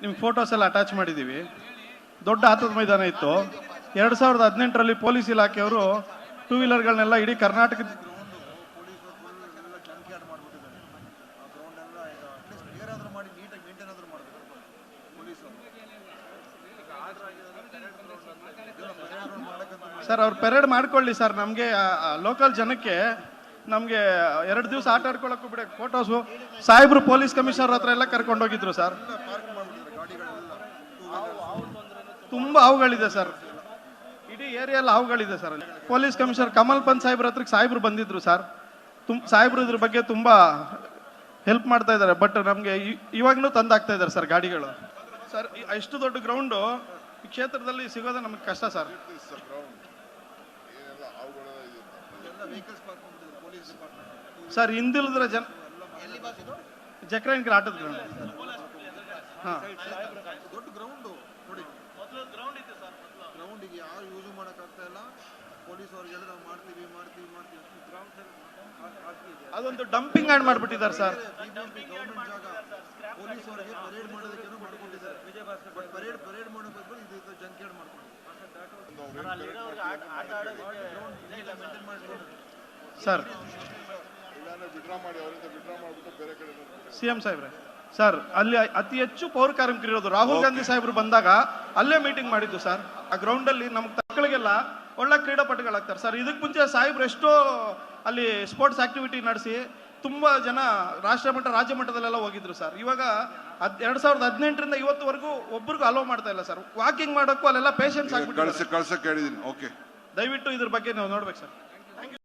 ನಿಮ್ಗೆ ಫೋಟೋಸ್ ಎಲ್ಲ ಅಟ್ಯಾಚ್ ಮಾಡಿದ್ದೀವಿ ದೊಡ್ಡ ಆಟದ ಮೈದಾನ ಇತ್ತು. ಎರಡು ಸಾವಿರದ ಹದಿನೆಂಟರಲ್ಲಿ ಪೊಲೀಸ್ ಇಲಾಖೆಯವರು ಟೂ ವೀಲರ್ಗಳನ್ನೆಲ್ಲ ಇಡೀ ಕರ್ನಾಟಕದ ಸರ್ ಅವ್ರು ಪೆರೇಡ್ ಮಾಡ್ಕೊಳ್ಳಿ ಸರ್ ನಮಗೆ ಲೋಕಲ್ ಜನಕ್ಕೆ ನಮಗೆ ಎರಡು ದಿವಸ ಆಟ ಆಡ್ಕೊಳ್ಳೋಕ್ಕೂ ಬಿಡ ಫೋಟೋಸು ಸಾಹೇಬ್ರು ಪೊಲೀಸ್ ಕಮಿಷನರ್ ಹತ್ರ ಎಲ್ಲ ಕರ್ಕೊಂಡೋಗಿದ್ರು ಸರ್ ತುಂಬ ಹಾವುಗಳಿದೆ ಸರ್. ಇಡೀ ಏರಿಯಲ್ಲಿ ಹಾವುಗಳಿದೆ sir. Police commissioner Kamal Pant ಸಾಹೇಬ್ರ ಹತ್ರ ಸಾಹೇಬ್ರು ಬಂದಿದ್ರು ಸರ್. ತುಂಬ ಸಾಹೇಬ್ರು ಇದ್ರ ಬಗ್ಗೆ ತುಂಬ ಹೆಲ್ಪ್ ಮಾಡ್ತಾ ಇದ್ದಾರೆ. ಬಟ್ ನಮಗೆ ಇವಾಗಲೂ ತಂದಾಗ್ತಾ ಇದ್ದಾರೆ ಸರ್ ಗಾಡಿಗಳು. ಸರ್ ಎಷ್ಟು ದೊಡ್ಡ ಗ್ರೌಂಡು ಈ ಕ್ಷೇತ್ರದಲ್ಲಿ ಸಿಗೋದೇ ನಮಗೆ ಕಷ್ಟ ಸರ್. ಸರ್, ಹಿಂದಿಲ್ದ್ರೆ ಜನ ಜಕ್ರೈನ್ ಆಟದ ಗ್ರೌಂಡ್ ದೊಡ್ಡ ಗ್ರೌಂಡು ನೋಡಿ. ಗ್ರೌಂಡಿಗೆ ಯಾರು ಯೂಸ್ ಮಾಡೋಕ್ಕಾಗ್ತಾ ಇಲ್ಲ. ಪೊಲೀಸ್ ಅವ್ರಿಗೆ ನಾವು ಮಾಡ್ತೀವಿ ಮಾಡ್ತೀವಿ ಮಾಡ್ತೀವಿ ಗ್ರೌಂಡ್ ಅದೊಂದು ಡಂಪಿಂಗ್ ಆ್ಯಂಡ್ ಮಾಡ್ಬಿಟ್ಟಿದ್ದಾರೆ ಸರ್. ಗೌರ್ಮೆಂಟ್ ಜಾಗ. ಪೊಲೀಸ್ ಅವರಿಗೆ ಪರೇಡ್ ಮಾಡೋದಕ್ಕೇನೋ ಮಾಡ್ಕೊಂಡಿದ್ದಾರೆ. ಬಟ್ ಪರೇಡ್ ಪರೇಡ್ ಮಾಡೋ ಬದಲು ಇದು ಇದು ಜಂಕೇಡ್ ಮಾಡ್ಕೊಂಡಿದ್ದಾರೆ. ಸರ್. ಸಿ ಎಂ ಸಾಹೇಬ್ರೆ. ಸರ್ ಅಲ್ಲಿ ಅತಿ ಹೆಚ್ಚು ಪೌರ ಕಾರ್ಮಿಕರು ಇರೋದು ರಾಹುಲ್ ಗಾಂಧಿ ಸಾಹೇಬರು ಬಂದಾಗ ಅಲ್ಲೇ ಮೀಟಿಂಗ್ ಮಾಡಿದ್ದು ಸರ್ ಆ ಗ್ರೌಂಡ್ ಅಲ್ಲಿ ನಮ್ಮ ಮಕ್ಕಳಿಗೆಲ್ಲ ಒಳ್ಳೆ ಕ್ರೀಡಾಪಟುಗಳಾಗ್ತಾರೆ. ಸರ್ ಇದಕ್ಕೆ ಮುಂಚೆ ಸಾಹೇಬ್ರು ಎಷ್ಟೋ ಅಲ್ಲಿ ಸ್ಪೋರ್ಟ್ಸ್ ಆಕ್ಟಿವಿಟಿ ನಡೆಸಿ ತುಂಬಾ ಜನ ರಾಷ್ಟ್ರ ಮಟ್ಟ ರಾಜ್ಯ ಮಟ್ಟದಲ್ಲೆಲ್ಲ ಹೋಗಿದ್ರು ಸರ್ ಇವಾಗ ಹದ್ ಎರಡ್ ಸಾವಿರದ ಹದಿನೆಂಟರಿಂದ ಇವತ್ತುವರೆಗೂ ಒಬ್ರಿಗೂ ಅಲೋ ಮಾಡ್ತಾ ಇಲ್ಲ ಸರ್ ವಾಕಿಂಗ್ ಮಾಡೋಕ್ಕೂ ಅಲ್ಲೆಲ್ಲ ಪೇಷನ್ಸ್ ಆಗ್ಬಿಟ್ಟು ದಯವಿಟ್ಟು ಇದ್ರ ಬಗ್ಗೆ ನೀವು ನೋಡ್ಬೇಕು ಸರ್